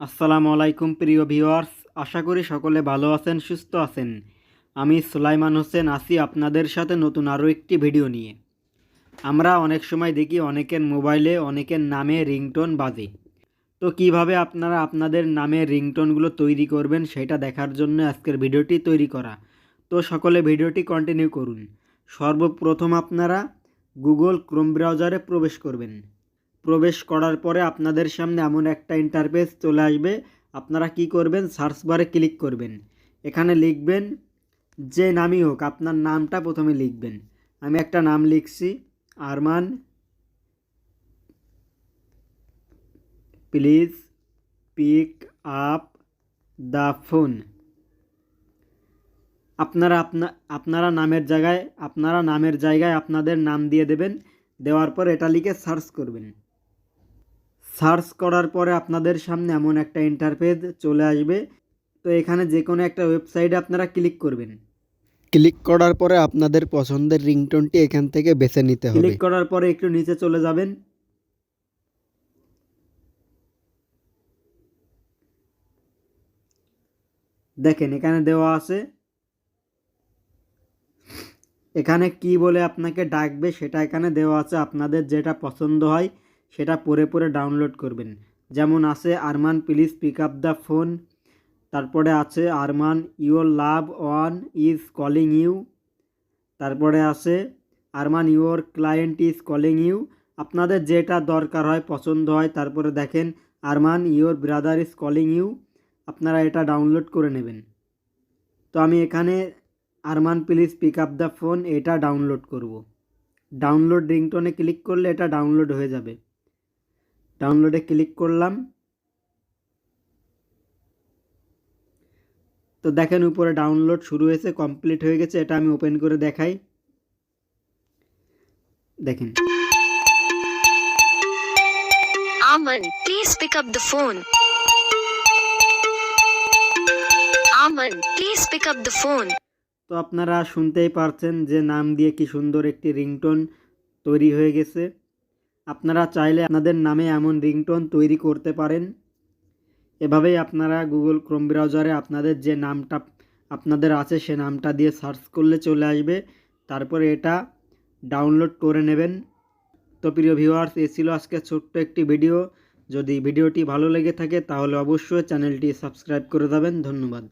আসসালামু আলাইকুম প্রিয় ভিউয়ার্স, আশা করি সকলে ভালো আছেন, সুস্থ আছেন। আমি সুলাইমান হোসেন আসি আপনাদের সাথে নতুন আরও একটি ভিডিও নিয়ে। আমরা অনেক সময় দেখি অনেকের মোবাইলে অনেকের নামে রিংটোন বাজে। তো কীভাবে আপনারা আপনাদের নামে রিংটোনগুলো তৈরি করবেন সেটা দেখার জন্য আজকের ভিডিওটি তৈরি করা। তো সকলে ভিডিওটি কন্টিনিউ করুন। সর্বপ্রথম আপনারা গুগল ক্রোম ব্রাউজারে প্রবেশ করবেন। প্রবেশ করার পরে আপনাদের সামনে এমন একটা ইন্টারফেস চলে আসবে। আপনারা কি করবেন? সার্চ বারে ক্লিক করবেন। এখানে লিখবেন, যে নামই হোক, আপনার নামটা প্রথমে লিখবেন। আমি একটা নাম লিখছি, Arman please pick up the phone আপনারা আপনা, আপনারা নামের জায়গায়, আপনারা নামের জায়গায় আপনাদের নাম দিয়ে দেবেন। দেওয়ার পর এটা লিখে সার্চ করবেন। সার্চ করার পরে আপনাদের সামনে এমন একটা ইন্টারফেস চলে আসবে। তো এখানে যে কোনো একটা ওয়েবসাইটে আপনারা ক্লিক করবেন। ক্লিক করার পরে আপনাদের পছন্দের রিংটোনটি এখান থেকে বেছে নিতে হবে। ক্লিক করার পরে একটু নিচে চলে যাবেন। দেখেন এখানে দেওয়া আছে। এখানে কি বলে আপনাকে ডাকবে সেটা এখানে দেওয়া আছে। আপনাদের যেটা পছন্দ হয় সেটা পরে পরে ডাউনলোড করবেন। যেমন আছে Arman please pick up the phone তারপরে আছে Arman your love one is calling you তারপরে আছে Arman your client is calling you আপনাদের যেটা দরকার হয়, পছন্দ হয়, তারপরে দেখেন Arman your brother is calling you আপনারা এটা ডাউনলোড করে নেবেন। তো আমি এখানে Arman please pick up the phone এটা ডাউনলোড করব। ডাউনলোড রিংটনে ক্লিক করলে এটা ডাউনলোড হয়ে যাবে। ডাউনলোডে ক্লিক করলাম। তো দেখেন উপরে ডাউনলোড শুরু হয়েছে কমপ্লিট হয়ে গেছে এটা আমি ওপেন করে দেখাই। দেখেন। Aman, please pick up the phone Aman, please pick up the phone তো আপনারা শুনতেই পারছেন যে নাম দিয়ে কি সুন্দর একটি রিংটোন তৈরি হয়ে গেছে। আপনারা চাইলে আপনাদের নামে এমন রিংটোন তৈরি করতে পারেন। এভাবেই আপনারা গুগল ক্রোম ব্রাউজারে আপনাদের যে নামটা, আপনাদের আছে সে নামটা দিয়ে সার্চ করলে চলে আসবে। তারপরে এটা ডাউনলোড করে নেবেন। তো প্রিয় ভিউয়ার্স, এ ছিল আজকে ছোট্ট একটি ভিডিও। যদি ভিডিওটি ভালো লেগে থাকে, তাহলে অবশ্যই চ্যানেলটি সাবস্ক্রাইব করে দেবেন। ধন্যবাদ।